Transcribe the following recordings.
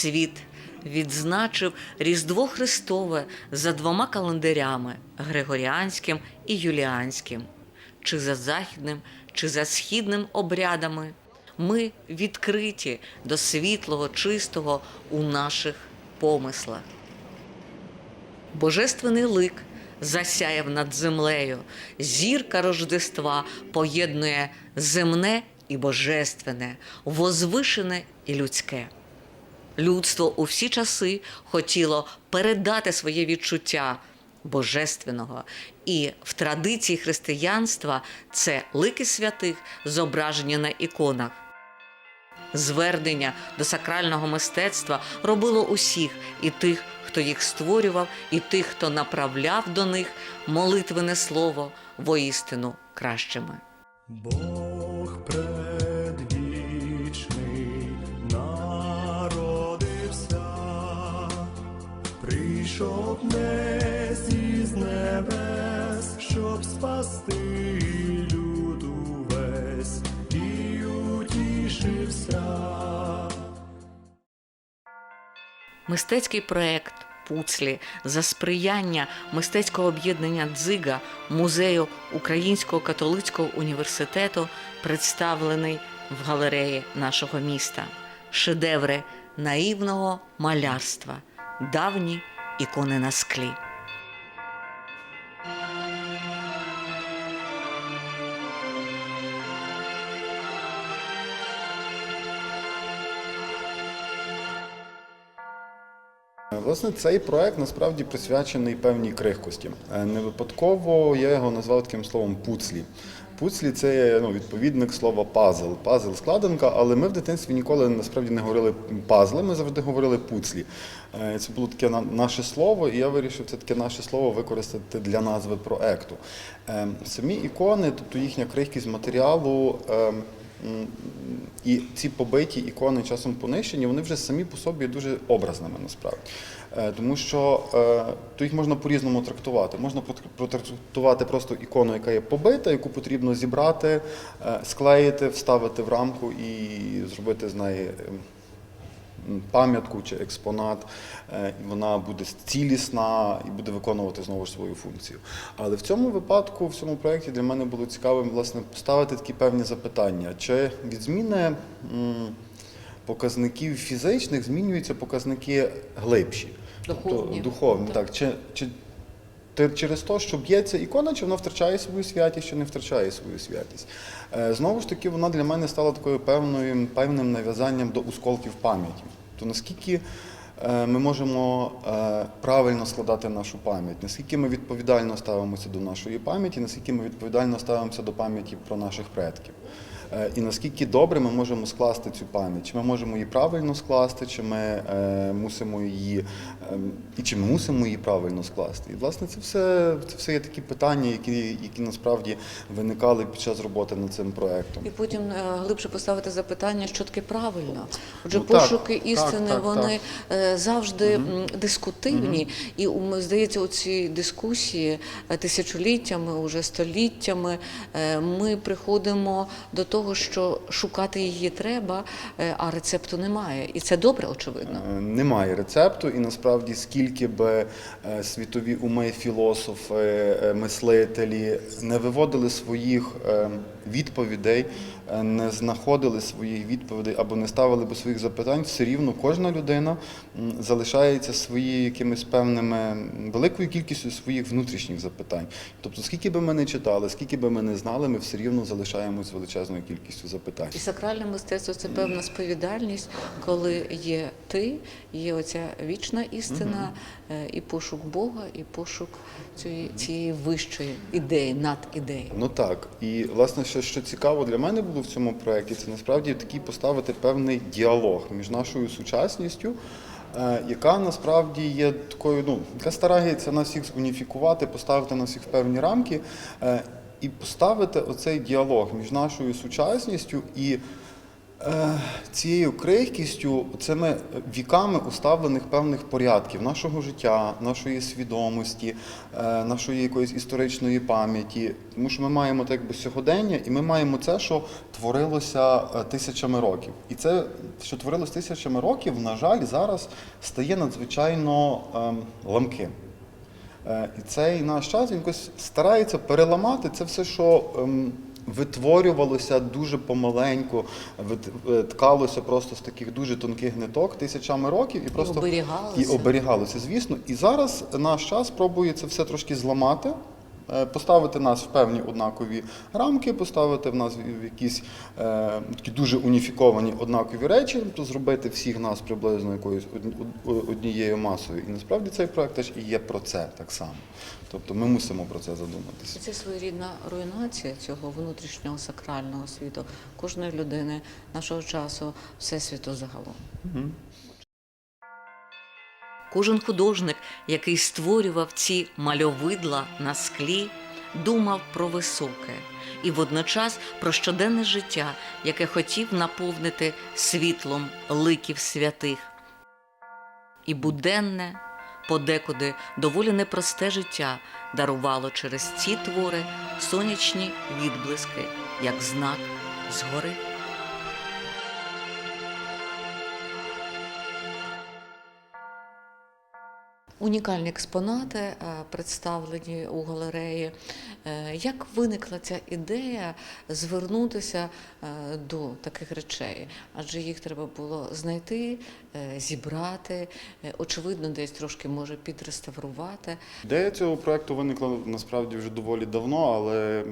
світ відзначив Різдво Христове за двома календарями Григоріанським і Юліанським, чи за західним, чи за східним обрядами. Ми відкриті до світлого, чистого у наших помислах. Божественний лик засяяв над землею. Зірка Рождества поєднує земне і божественне, возвишене і людське. Людство у всі часи хотіло передати своє відчуття божественного. І в традиції християнства це лики святих, зображені на іконах. Звернення до сакрального мистецтва робило усіх і тих, хто їх створював, і тих, хто направляв до них молитвене слово воістину кращими. Бог прийшов не з небес, щоб спасти люд увесь і утішився. Мистецький проект Пуцлі за сприяння мистецького об'єднання Дзига музею Українського католицького університету представлений в галереї нашого міста. Шедеври наївного малярства, давні ікони на склі. Власне, цей проект насправді присвячений певній крихкості. Е, Не випадково я його назвав таким словом пуцлі. Пуцлі це ну, відповідник слова пазл. Пазл складинка, але ми в дитинстві ніколи насправді не говорили пазли, ми завжди говорили пуцлі. Е, Це було таке наше слово, і я вирішив це таке наше слово використати для назви проекту. Е, Самі ікони, тобто їхня крихкість матеріалу. е, І ці побиті ікони часом понищені, вони вже самі по собі дуже образними насправді. Е, Тому що е, то їх можна по-різному трактувати. Можна протрактувати просто ікону, яка є побита, яку потрібно зібрати, е, склеїти, вставити в рамку і зробити з неї. ем, пам'ятку чи експонат, і вона буде цілісна і буде виконувати знову ж свою функцію. Але в цьому випадку, в цьому проєкті для мене було цікавим власне поставити такі певні запитання. Чи від зміни показників фізичних змінюються показники глибші? Духовні. Тобто, духовні, так. Чи, чи через те, що б'ється ікона, чи вона втрачає свою святість, чи не втрачає свою святість. Е, Знову ж таки, вона для мене стала такою певною, певним нав'язанням до осколків пам'яті. То наскільки е, ми можемо е, правильно складати нашу пам'ять, наскільки ми відповідально ставимося до нашої пам'яті, наскільки ми відповідально ставимося до пам'яті про наших предків. Е, І наскільки добре ми можемо скласти цю пам'ять, чи ми можемо її правильно скласти, чи ми е, мусимо її, ем, і чи ми мусимо її правильно скласти. І власне це все, це все є такі питання, які, які насправді виникали під час роботи над цим проектом. І потім е, глибше поставити запитання, що таке правильно. Отже, Ну, пошуки так, істини так, вони е, завжди м, дискутивні, і м, здається, оці дискусії тисячоліттями, уже століттями, ми приходимо до того, що шукати її треба, е, а рецепту немає. І це добре, очевидно. Е, Немає рецепту, і насправді скільки би е, світові уми, філософи, мислителі не виводили своїх е, відповідей, е, не знаходили своїх відповідей або не ставили би своїх запитань, все рівно кожна людина залишається своєю якимись певними великою кількістю своїх внутрішніх запитань. Тобто, скільки би ми не читали, скільки би ми не знали, ми все рівно залишаємось величезною кількістю запитань. І сакральне мистецтво це певна сповідальність, коли є ти, є оця вічна істина, е, і пошук Бога, і пошук цієї, цієї вищої ідеї, над ідеєю. Ну так, і власне, що, що цікаво для мене було в цьому проєкті, це насправді такий поставити певний діалог між нашою сучасністю, е, яка насправді є такою, ну яка старається нас всіх зуніфікувати, поставити нас всіх в певні рамки, е, і поставити оцей діалог між нашою сучасністю і Цією крихкістю, цими віками уставлених певних порядків нашого життя, нашої свідомості, е, нашої якоїсь історичної пам'яті. Тому що ми маємо так якби сьогодення, і ми маємо це, що творилося е, тисячами років. І це, що творилося тисячами років, на жаль, зараз стає надзвичайно ем, ламким. Е, І цей наш час він якось старається переламати це все, що ем, витворювалося дуже помаленьку, ткалося просто з таких дуже тонких ниток тисячами років і просто оберігалося. і оберігалося, звісно. І зараз наш час пробує це все трошки зламати. Е, Поставити нас в певні однакові рамки, поставити в нас в якісь е, такі дуже уніфіковані однакові речі, тобто зробити всіх нас приблизно якоюсь од- од- однією масою. І насправді цей проект теж і є про це так само. Тобто ми мусимо про це задуматися. Це своєрідна руйнація цього внутрішнього сакрального світу кожної людини, нашого часу, всесвіту загалом. Кожен художник, який створював ці мальовидла на склі, думав про високе і водночас про щоденне життя, яке хотів наповнити світлом ликів святих. І буденне, подекуди доволі непросте життя дарувало через ці твори сонячні відблиски, як знак згори. Унікальні експонати е, представлені у галереї. Е, Як виникла ця ідея звернутися е, до таких речей? Адже їх треба було знайти, зібрати, очевидно, десь трошки може підреставрувати. Ідея цього проекту виникла насправді вже доволі давно, але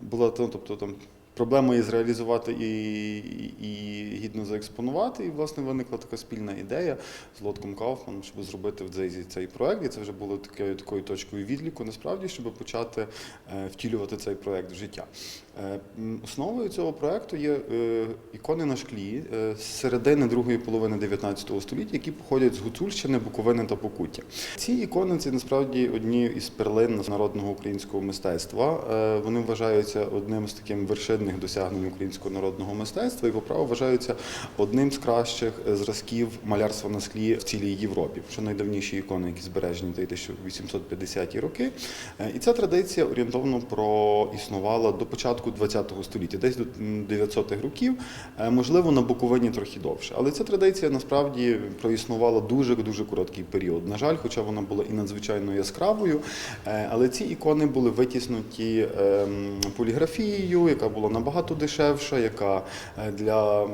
була то- тобто, там, проблема її зреалізувати і, і, гідно заекспонувати. І, власне, виникла така спільна ідея з Лотком Кауфманом, щоб зробити в цей, цей проект. І це вже було такою, такою точкою відліку, насправді, щоб почати е, втілювати цей проект в життя. Е, Основою цього проекту є е, ікони на шклі з середини другої половини 19 століття, які походять з Гуцульщини, Буковини та Покуття. Ці ікони це насправді одні із перлин народного українського мистецтва. Вони вважаються одним з таких вершинних досягнень українського народного мистецтва і по праву вважаються одним з кращих е, зразків малярства на склі в цілій Європі. Що найдавніші ікони, які збережені в 1850-ті роки. І ця традиція орієнтовно проіснувала до початку ХХ століття, десь до 900-х років, Е, можливо, на Буковині трохи довше. Але ця традиція насправді проіснувала дуже дуже короткий період. На жаль, хоча вона була і надзвичайно яскравою, е, але ці ікони були витіснуті ем, поліграфією, яка була набагато дешевша, яка е, для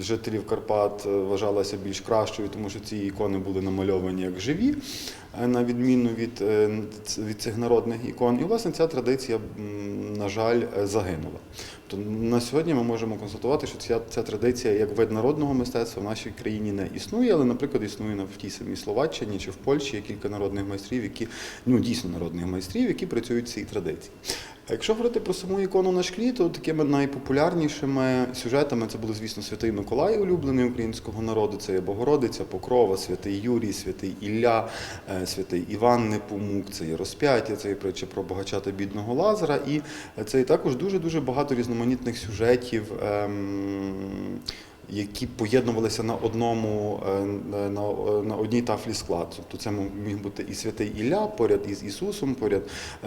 жителів Карпат е, вважалася більш кращою, тому що ці ікони були намальовані як живі, е, на відміну від, від цих народних ікон. І власне ця традиція, на жаль, загинула. То на сьогодні ми можемо констатувати, що ця, ця традиція як вид народного мистецтва в нашій країні не існує, але, наприклад, існує в тій самій Словаччині чи в Польщі є кілька народних майстрів, які ну дійсно народних майстрів, які працюють в цій традиції. А якщо говорити про саму ікону на шклі, то такими найпопулярнішими сюжетами це були, звісно, святий Миколай, улюблений українського народу. Це є Богородиця, Покрова, святий Юрій, святий Ілля, е, святий Іван Непомук, це є розп'яття, це є притча про багача та бідного Лазара. І це також дуже дуже багато різноманітних сюжетів. ем, які поєднувалися на одному е, на, на одній тафлі склад. Тобто це міг бути і святий Ілля поряд із Ісусом, поряд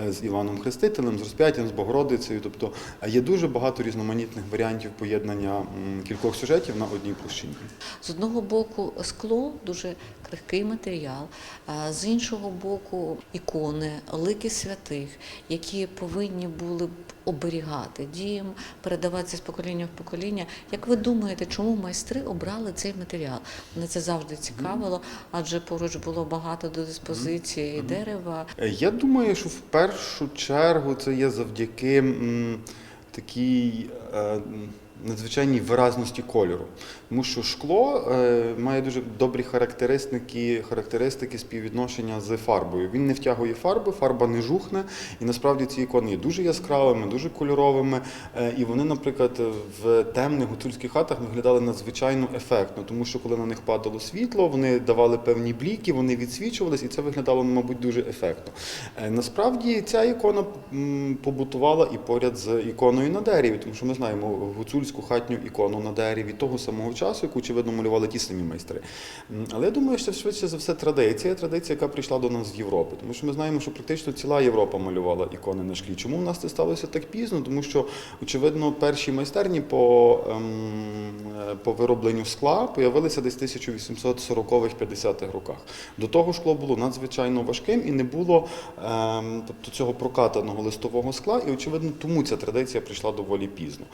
е, з Іваном Хрестителем, з розп'яттям, з Богородицею. Тобто е, є дуже багато різноманітних варіантів поєднання кількох сюжетів на одній площині. З одного боку, скло дуже крихкий матеріал, а з іншого боку, ікони, лики святих, які повинні були б оберігати дім, передаватися з покоління в покоління. Як ви думаєте, чому майстри обрали цей матеріал? Мене це завжди цікавило, адже поруч було багато до диспозиції дерева. Е, Я думаю, що в першу чергу це є завдяки м, такій е, надзвичайній виразності кольору. Тому що шкло е, має дуже добрі характеристики, характеристики співвідношення з фарбою. Він не втягує фарби, фарба не жухне, і насправді ці ікони є дуже яскравими, дуже кольоровими. Е, і вони, наприклад, в темних гуцульських хатах виглядали надзвичайно ефектно, тому що коли на них падало світло, вони давали певні бліки, вони відсвічувались, і це виглядало, мабуть, дуже ефектно. Е, Насправді ця ікона побутувала і поряд з іконою на дереві, тому що ми знаємо, гуцульська українську хатню ікону на дереві того самого часу, яку очевидно малювали ті самі майстри. Але я думаю, що швидше за все традиція, традиція, яка прийшла до нас з Європи. Тому що ми знаємо, що практично ціла Європа малювала ікони на шклі. Чому в нас це сталося так пізно? Тому що, очевидно, перші майстерні по, ем, е, по виробленню скла появилися десь в 1840-50-х роках. До того шкло було надзвичайно важким і не було ем, тобто, цього прокатаного листового скла, і очевидно, тому ця традиція прийшла доволі пізно.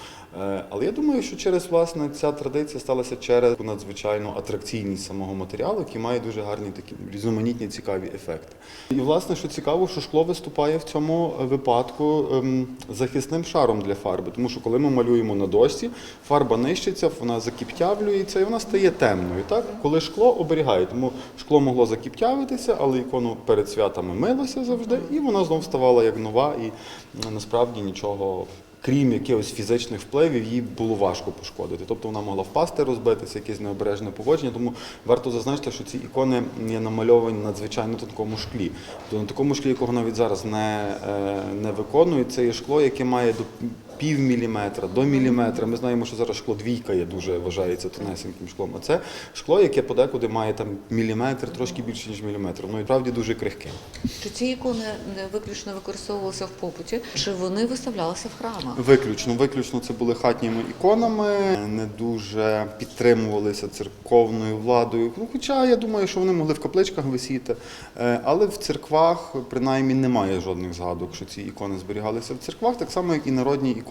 Е, але я думаю, що через власне ця традиція сталася через надзвичайну атракційність самого матеріалу, який має дуже гарні такі різноманітні цікаві ефекти. І власне, що цікаво, що шкло виступає в цьому випадку ем, захисним шаром для фарби, тому що коли ми малюємо на дошці, фарба нищиться, вона закіптявлюється і вона стає темною. Так, коли шкло оберігає, тому шкло могло закіптявитися, але ікону перед святами милося завжди, і вона знов ставала як нова, і насправді нічого. Крім якихось фізичних впливів, їй було важко пошкодити. Тобто вона могла впасти, розбитися, якесь необережне поводження. Тому варто зазначити, що ці ікони є намальовані надзвичайно тонкому шклі. Тобто на такому шклі, якого навіть зараз не, е, не виконують, це є шкло, яке має пів міліметра, до міліметра. Ми знаємо, що зараз шкло двійка є дуже вважається тонесеньким шклом. А це шкло, яке подекуди має там міліметр, трошки більше ніж міліметр. Ну і правді дуже крихке. Чи ці ікони не виключно використовувалися в побуті, чи вони виставлялися в храмах? Виключно, виключно це були хатніми іконами, не дуже підтримувалися церковною владою. Ну, хоча я думаю, що вони могли в капличках висіти, Е, але в церквах принаймні немає жодних згадок, що ці ікони зберігалися в церквах, так само як і народні ікони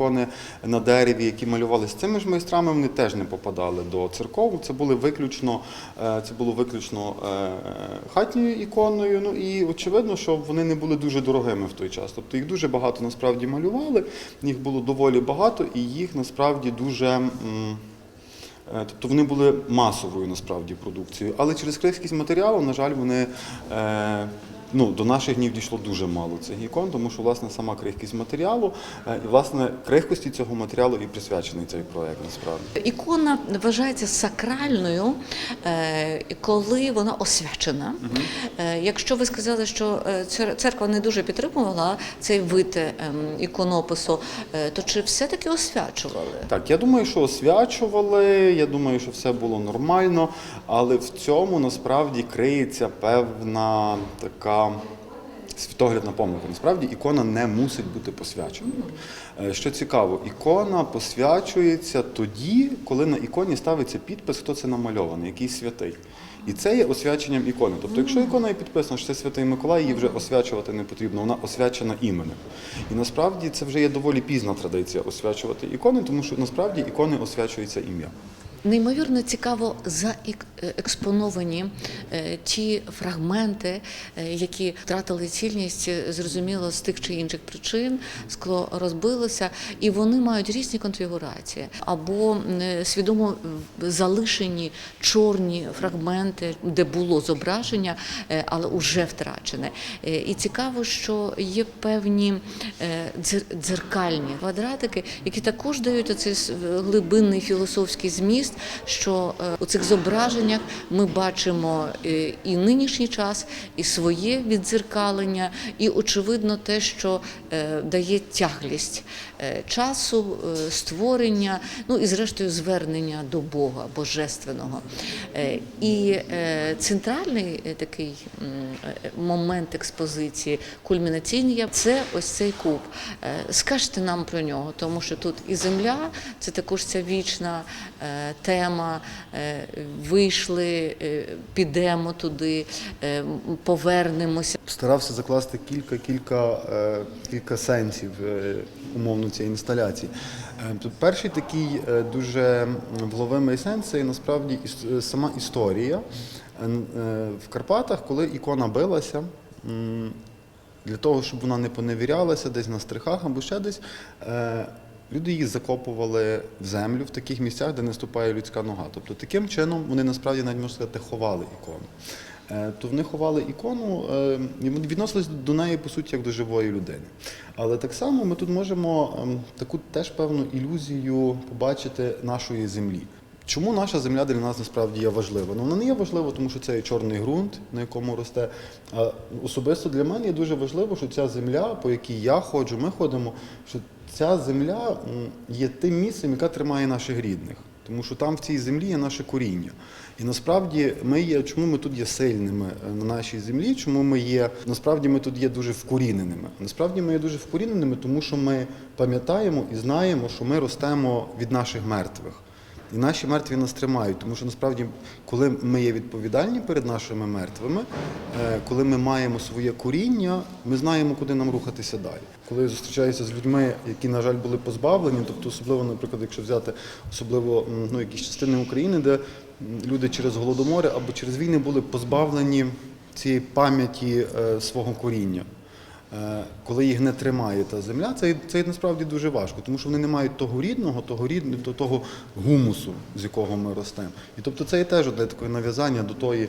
на дереві, які малювалися цими ж майстрами, вони теж не попадали до церков. Це були виключно, е, це було виключно е, хатньою іконою. Ну і очевидно, що вони не були дуже дорогими в той час. Тобто їх дуже багато насправді малювали, їх було доволі багато, і їх насправді дуже. Е, Тобто вони були масовою насправді продукцією. Але через крихкість матеріалу, на жаль, вони е, ну, до наших днів дійшло дуже мало цих ікон, тому що власне сама крихкість матеріалу е, і власне крихкості цього матеріалу і присвячений цей проект насправді. Ікона вважається сакральною, е, коли вона освячена. Е, Якщо ви сказали, що церква не дуже підтримувала цей вид іконопису, то чи все-таки освячували? Так, я думаю, що освячували, я думаю, що все було нормально, але в цьому насправді криється певна така. Світоглядна помилка. Насправді ікона не мусить бути посвяченою. Е, Що цікаво, ікона посвячується тоді, коли на іконі ставиться підпис, хто це намальований, який святий. І це є освяченням ікони. Тобто, якщо ікона є підписана, що це святий Миколай, її вже освячувати не потрібно, вона освячена іменем. І насправді це вже є доволі пізна традиція освячувати ікони, тому що насправді ікони освячується ім'я. Неймовірно цікаво заекспоновані е, ті фрагменти, е, які втратили цільність, е, зрозуміло, з тих чи інших причин, скло розбилося, і вони мають різні конфігурації. Або е, свідомо е, залишені чорні фрагменти, де було зображення, е, але вже втрачене. Е, І цікаво, що є певні е, дзеркальні квадратики, які також дають оцей глибинний філософський зміст, що е, у цих зображеннях ми бачимо е, і нинішній час, і своє віддзеркалення, і очевидно те, що е, дає тяглість часу, створення, ну і зрештою звернення до Бога Божественного. І центральний такий момент експозиції, кульмінаційний, це ось цей куб. Скажете нам про нього, тому що тут і земля, це також ця вічна тема. Е, Вийшли, е, підемо туди, е, повернемося. Старався закласти кілька, кілька, кілька сенсів умовно цієї інсталяції. Перший такий дуже вловимий сенс це насправді сама історія. В Карпатах, коли ікона билася, для того, щоб вона не поневірялася десь на стрихах або ще десь. Люди її закопували в землю в таких місцях, де не ступає людська нога. Тобто таким чином вони насправді навіть можна сказати ховали ікону. Е, То вони ховали ікону е, і відносились до неї по суті як до живої людини. Але так само ми тут можемо ем, таку теж певну ілюзію побачити нашої землі. Чому наша земля для нас насправді є важлива? Ну, вона не є важлива, тому що це є чорний ґрунт, на якому росте. А особисто для мене є дуже важливо, що ця земля, по якій я ходжу, ми ходимо, що ця земля є тим місцем, яка тримає наших рідних. Тому що там в цій землі є наше коріння. І насправді ми є, чому ми тут є сильними е, на нашій землі, чому ми є, насправді ми тут є дуже вкоріненими. Насправді ми є дуже вкоріненими, тому що ми пам'ятаємо і знаємо, що ми ростемо від наших мертвих. І наші мертві нас тримають, тому що насправді, коли ми є відповідальні перед нашими мертвими, е, коли ми маємо своє коріння, ми знаємо, куди нам рухатися далі. Коли я зустрічаюся з людьми, які, на жаль, були позбавлені, тобто особливо, наприклад, якщо взяти особливо ну, якісь частини України, де люди через голодомори або через війни були позбавлені цієї пам'яті е, свого коріння. Е, коли їх не тримає та земля, це, це насправді дуже важко, тому що вони не мають того рідного, того рідного, того гумусу, з якого ми ростемо. І тобто це є теж для такої нав'язання до тої,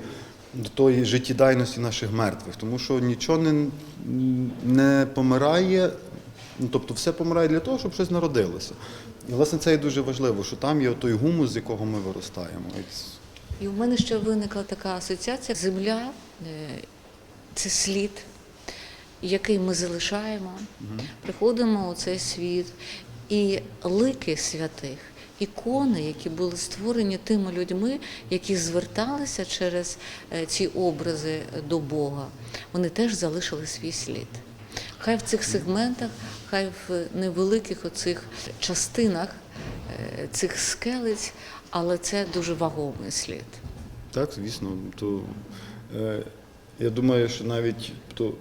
до тої життєдайності наших мертвих, тому що нічого не, не помирає, ну, тобто все помирає для того, щоб щось народилося. І власне це і дуже важливо, що там є той гумус, з якого ми виростаємо. І І в мене ще виникла така асоціація. Земля е, це слід, який ми залишаємо, приходимо у цей світ, і лики святих, ікони, які були створені тими людьми, які зверталися через е, ці образи до Бога, вони теж залишили свій слід. Хай в цих сегментах, хай в невеликих оцих частинах е, цих скелець, але це дуже вагомий слід. Так, звісно. То, е, я думаю, що навіть то,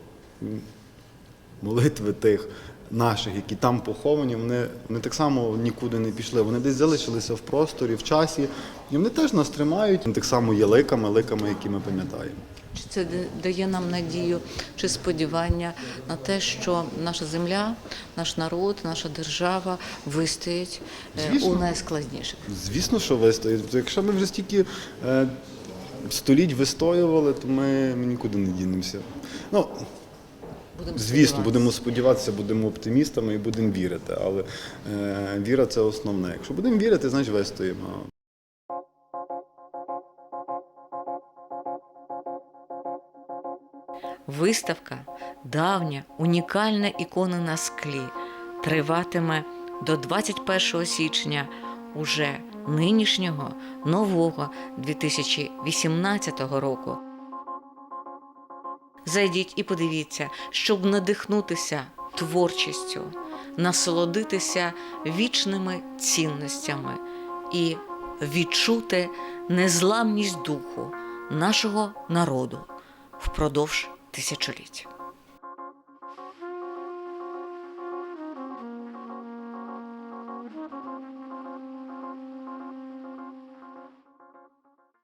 молитви тих наших, які там поховані, вони, вони так само нікуди не пішли. Вони десь залишилися в просторі, в часі, і вони теж нас тримають. Вони так само є ликами, ликами, які ми пам'ятаємо. Чи це дає нам надію чи сподівання на те, що наша земля, наш народ, наша держава вистоять е, Звісно. у найскладніших? Звісно, що вистоїть. Якщо ми вже стільки е, століть вистоювали, то ми, ми нікуди не дінемося. Ну, Будемо Звісно, будемо сподіватися, будемо оптимістами і будемо вірити. Але е, віра це основне. Якщо будемо вірити, значить вистоїмо. Виставка давня, унікальна ікона на склі триватиме до 21 січня уже нинішнього нового 2018 року. Зайдіть і подивіться, щоб надихнутися творчістю, насолодитися вічними цінностями і відчути незламність духу нашого народу впродовж тисячоліть.